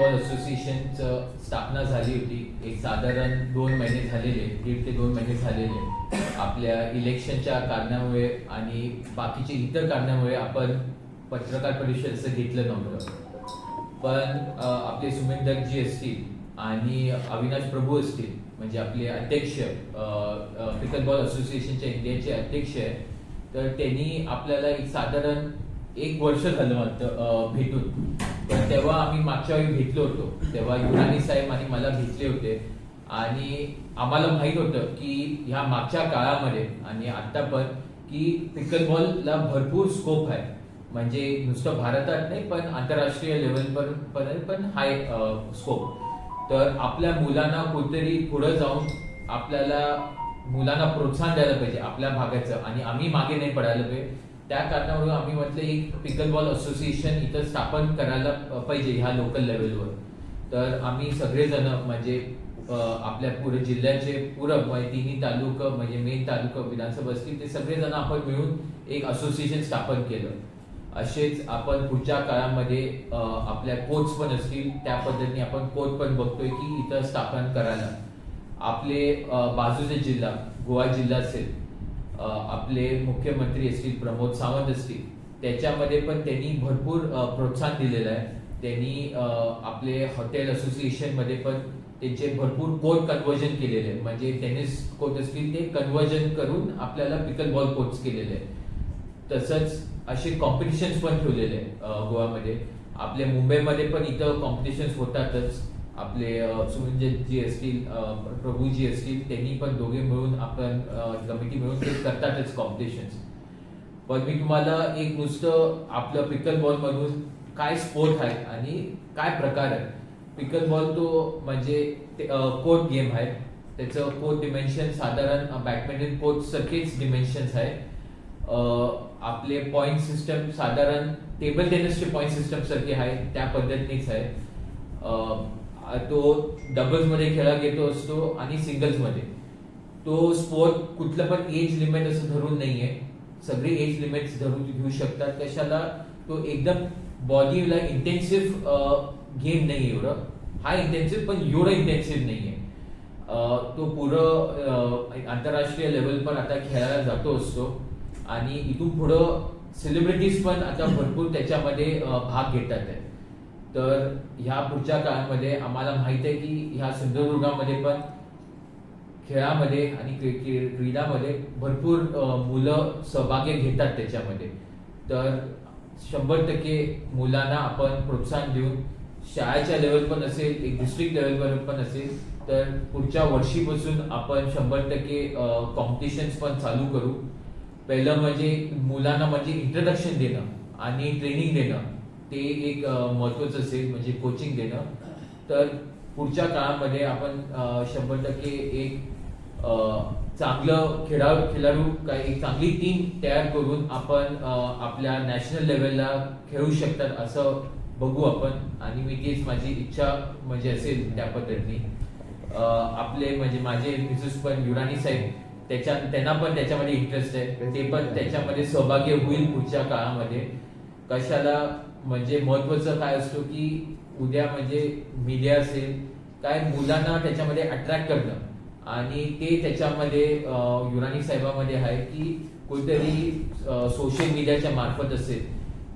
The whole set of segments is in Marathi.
बॉल असोसिएशनचं स्थापना झाली होती. एक साधारण दोन महिने झालेले दीड ते दोन महिने झालेले. आपल्या इलेक्शनच्या कारणामुळे आणि बाकीचे इतर कारणामुळे आपण पत्रकार परिषद असं घेतलं नव्हतं. पण आपले सुमेंदरजी असतील आणि अविनाश प्रभू असतील म्हणजे आपले अध्यक्ष क्रिकेट बॉल असोसिएशनच्या इंडियाचे अध्यक्ष आहे तर त्यांनी आपल्याला एक साधारण एक वर्ष झालं वाटतं भेटून. पण तेव्हा आम्ही मागच्या वेळी भेटलो होतो. तेव्हा युनानी साहेब आणि मला भेटले होते. आणि आम्हाला माहीत होतं की ह्या मागच्या काळामध्ये आणि आता पण की पिकल बॉलला भरपूर स्कोप आहे. म्हणजे नुसतं भारतात नाही पण आंतरराष्ट्रीय लेवल पण पण पण हाय स्कोप तर आपल्या मुलांना कुठेतरी पुढे जाऊन आपल्याला मुलांना प्रोत्साहन द्यायला पाहिजे आपल्या भागाचं. आणि आम्ही मागे नाही पडायला पाहिजे. त्या कारणावरून आम्ही म्हटलं एक पिकल बॉल असोसिएशन इथं स्थापन करायला पाहिजे ह्या लोकल लेवलवर तर आम्ही सगळेजण म्हणजे आपल्या पुरे जिल्ह्याचे पूरक म्हणजे तिन्ही तालुका म्हणजे मेन तालुका विधानसभा असतील ते सगळेजण आपण मिळून एक असोसिएशन स्थापन केलं. असेच आपण पुढच्या काळामध्ये आपल्या कोच पण असतील त्या पद्धतीने आपण कोच पण बघतोय की इथं स्थापन करायला. आपले बाजूचे जिल्हा गोवा जिल्हा असेल आपले मुख्यमंत्री असतील प्रमोद सावंत असतील त्याच्यामध्ये पण त्यांनी भरपूर प्रोत्साहन दिलेलं आहे. त्यांनी आपले हॉटेल असोसिएशनमध्ये पण त्यांचे भरपूर कोर्ट कन्वर्जन केलेले आहे. म्हणजे टेनिस कोर्ट असतील ते कन्वर्जन करून आपल्याला पिकल बॉल कोर्ट्स केलेले आहे तसंच असे कॉम्पिटिशन्स पण ठेवलेले आहे गोवामध्ये. गोव्यामध्ये आपल्या मुंबईमध्ये पण इथं कॉम्पिटिशन्स होतातच. आपले सुनील जी असतील प्रभू प्रभूजी असतील त्यांनी पण दोघे मिळून आपण कमिटी मिळून ते करतातच कॉम्पिटिशन्स पण मी तुम्हाला एक नुसतं आपलं पिकल बॉल मधून काय स्पोर्ट आहे आणि काय प्रकार आहे. पिकल बॉल तो म्हणजे कोर्ट गेम आहे. त्याचं कोर्ट डिमेन्शन साधारण बॅडमिंटन कोर्ट सारखेच डिमेन्शन्स आहे. आपले पॉईंट सिस्टम साधारण टेबल टेनिसचे पॉईंट सिस्टम सारखे आहे. त्या पद्धतीनेच आहे. तो डबल्समध्ये खेळला घेतो असतो आणि सिंगल्समध्ये तो स्पोर्ट कुठलं पण एज लिमिट असं धरून नाहीये. सगळे एज लिमिट्स धरून घेऊ शकतात. कशाला? तो एकदम बॉडीला इंटेन्सिव्ह गेम नाही एवढं. हा इंटेन्सिव्ह पण एवढं इंटेन्सिव्ह नाहीये. आहे तो पुढं आंतरराष्ट्रीय लेवल पण आता खेळायला जातो असतो. आणि इथून पुढं सेलिब्रिटीज पण आता भरपूर त्याच्यामध्ये भाग घेतात. आहे तर ह्या पुढच्या काळामध्ये आम्हाला माहीत आहे की ह्या सिंधुदुर्गामध्ये पण खेळामध्ये आणि क्रीडामध्ये भरपूर मुलं सहभागी घेतात त्याच्यामध्ये. तर शंभर टक्के मुलांना आपण प्रोत्साहन देऊन शाळेच्या लेवल पण असेल एक डिस्ट्रिक्ट लेवलवर पण असेल तर पुढच्या वर्षीपासून आपण शंभर टक्के कॉम्पिटिशन्स पण चालू करू. पहिलं म्हणजे मुलांना म्हणजे इंट्रोडक्शन देणं आणि ट्रेनिंग देणं. ते एक महत्वाचं असेल म्हणजे कोचिंग देणं. तर पुढच्या काळामध्ये आपण शंभर टक्के एक चांगलं खेळाडू खेळाडू काय एक चांगली टीम तयार करून आपण आपल्या नॅशनल लेवलला खेळू शकतात असं बघू आपण. आणि मी तीच माझी इच्छा म्हणजे असेल त्या पद्धतीने. आपले म्हणजे माझे मिसेस पण युरानी साहेब त्याच्या त्यांना पण त्याच्यामध्ये इंटरेस्ट आहे. ते पण त्याच्यामध्ये सहभागी होईल पुढच्या काळामध्ये. कशाला म्हणजे महत्वाचं काय असतो की उद्या म्हणजे मीडिया असेल काय मुलांना त्याच्यामध्ये अट्रॅक्ट करणं. आणि ते त्याच्यामध्ये युनानी साहेबामध्ये आहे की कोणतरी सोशल मीडियाच्या मार्फत असेल.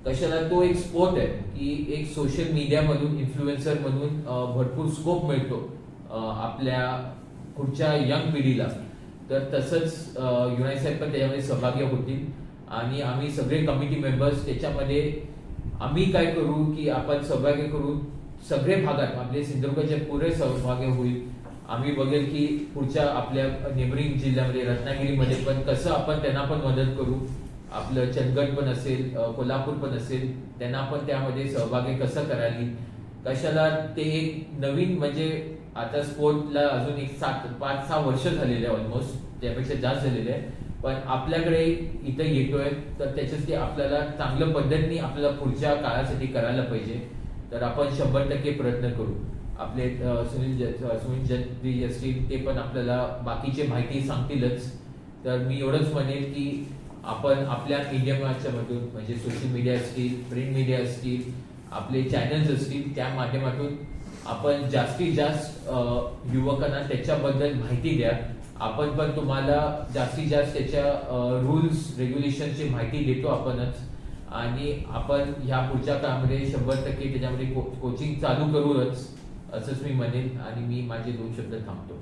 कशाला तो एक स्पोर्ट आहे की एक सोशल मीडियामधून इन्फ्लुएन्सर म्हणून भरपूर स्कोप मिळतो आपल्या पुढच्या यंग पिढीला. तर तसंच युनानी साहेब पण त्याच्यामध्ये सहभागी होतील. आणि आम्ही सगळे कमिटी मेंबर्स त्याच्यामध्ये आम्ही काय करू की आपण सहभागी करू. सगळे भागात आपले सिंधुदुर्गचे पुरे सहभागी होईल. आम्ही बघेल की पुढच्या आपल्या नेबरिंग जिल्ह्यामध्ये रत्नागिरीमध्ये पण कसं आपण त्यांना पण मदत करू. आपलं चंदगड पण असेल कोल्हापूर पण असेल त्यांना पण त्यामध्ये सहभागी कसं करायला कशाला ते एक नवीन म्हणजे आता स्पोर्टला अजून एक सात पाच सहा वर्ष झालेले आहे ऑलमोस्ट त्यापेक्षा जास्त झालेले. आहे पण आपल्याकडे इथं येतोय तर त्याच्यासाठी आपल्याला चांगल्या पद्धतीने आपल्याला पुढच्या काळासाठी करायला पाहिजे. तर आपण शंभर टक्के प्रयत्न करू. आपले सुनील सुनील जत्री असतील ते पण आपल्याला बाकीचे माहिती सांगतीलच. तर मी एवढंच म्हणेल की आपण आपल्या मीडियमच्या मधून म्हणजे सोशल मीडिया असतील प्रिंट मीडिया असतील आपले चॅनल्स असतील त्या माध्यमातून आपण जास्तीत जास्त युवकांना त्याच्याबद्दल माहिती द्या. आपण पण तुम्हाला जास्तीत जास्त त्याच्या रूल्स रेग्युलेशनची माहिती देतो आपणच. आणि आपण ह्या पुढच्या काळामध्ये शंभर टक्के त्याच्यामध्ये कोचिंग चालू करूच असंच मी म्हणेन. आणि मी माझे दोन शब्द थांबतो.